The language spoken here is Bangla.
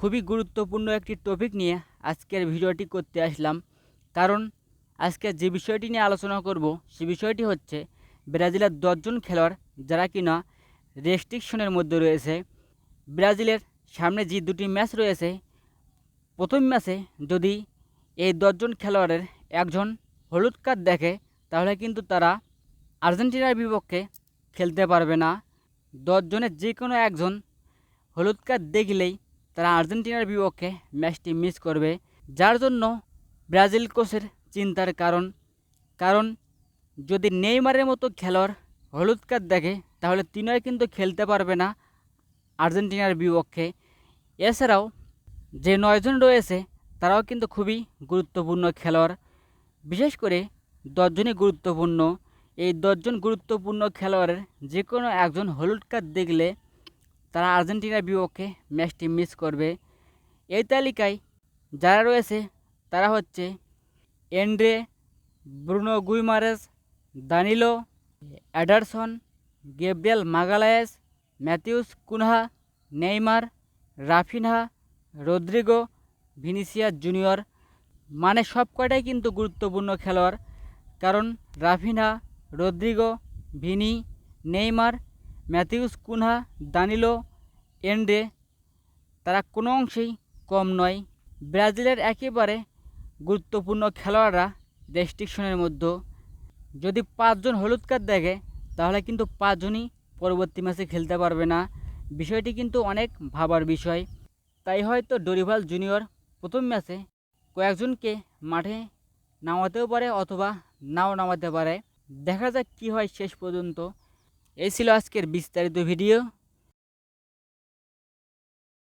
খুবই গুরুত্বপূর্ণ একটি টপিক নিয়ে আজকের ভিডিওটি করতে আসলাম। কারণ আজকে যে বিষয়টি নিয়ে আলোচনা করব, সে বিষয়টি হচ্ছে ব্রাজিলের দশজন খেলোয়াড় যারা কিনা রেস্ট্রিকশনের মধ্যে রয়েছে। ব্রাজিলের সামনে যে দুটি ম্যাচ রয়েছে, প্রথম ম্যাচে যদি এই দশজন খেলোয়াড়ের একজন হলুদ কার্ড দেখে, তাহলে কিন্তু তারা আর্জেন্টিনার বিপক্ষে খেলতে পারবে না। দশজনের যে কোনো একজন হলুদ কার্ড দেখলেই তারা আর্জেন্টিনার বিপক্ষে ম্যাচটি মিস করবে, যার জন্য ব্রাজিল কোচের চিন্তার কারণ। কারণ, যদি নেইমারের মতো খেলোয়াড় হলুদ কার্ড দেখে, তাহলে তিনিও কিন্তু খেলতে পারবে না আর্জেন্টিনার বিপক্ষে। এছাড়াও, যে নয়জন রয়েছে, তারাও কিন্তু খুবই গুরুত্বপূর্ণ খেলোয়াড়। বিশেষ করে দশজনই গুরুত্বপূর্ণ। এই দশজন গুরুত্বপূর্ণ খেলোয়াড়ের যে কোনো একজন হলুদ কার্ড দেখলে তারা আর্জেন্টিনার বিপক্ষে ম্যাচটি মিস করবে। এই তালিকায় যারা রয়েছে, তারা হচ্ছে Andre, Bruno Guimaraes Danilo, Ederson, Gabriel Magalhaes, Matheus Cunha, Neymar, Raphinha, Rodrygo, Vinicius Junior. মানে সব কয়টাই কিন্তু গুরুত্বপূর্ণ খেলোয়াড়। কারণ Raphinha, Rodrygo, Vini, Neymar Matheus Cunha, Danilo Andre, তারা কোনো অংশেই কম নয়। ব্রাজিলের একেবারে গুরুত্বপূর্ণ খেলোয়াড়রা রেস্ট্রিকশনের মধ্যে। যদি পাঁচজন হলুদ কার্ড দেখে, তাহলে কিন্তু পাঁচজনই পরবর্তী ম্যাচে খেলতে পারবে না। বিষয়টি কিন্তু অনেক ভাবার বিষয়। তাই হয়তো ডরিভাল জুনিয়র প্রথম ম্যাচে কয়েকজনকে মাঠে নামাতেও পারে অথবা নাও নামাতে পারে। দেখা যাক কী হয় শেষ পর্যন্ত। এই ছিল আজকের বিস্তারিত ভিডিও।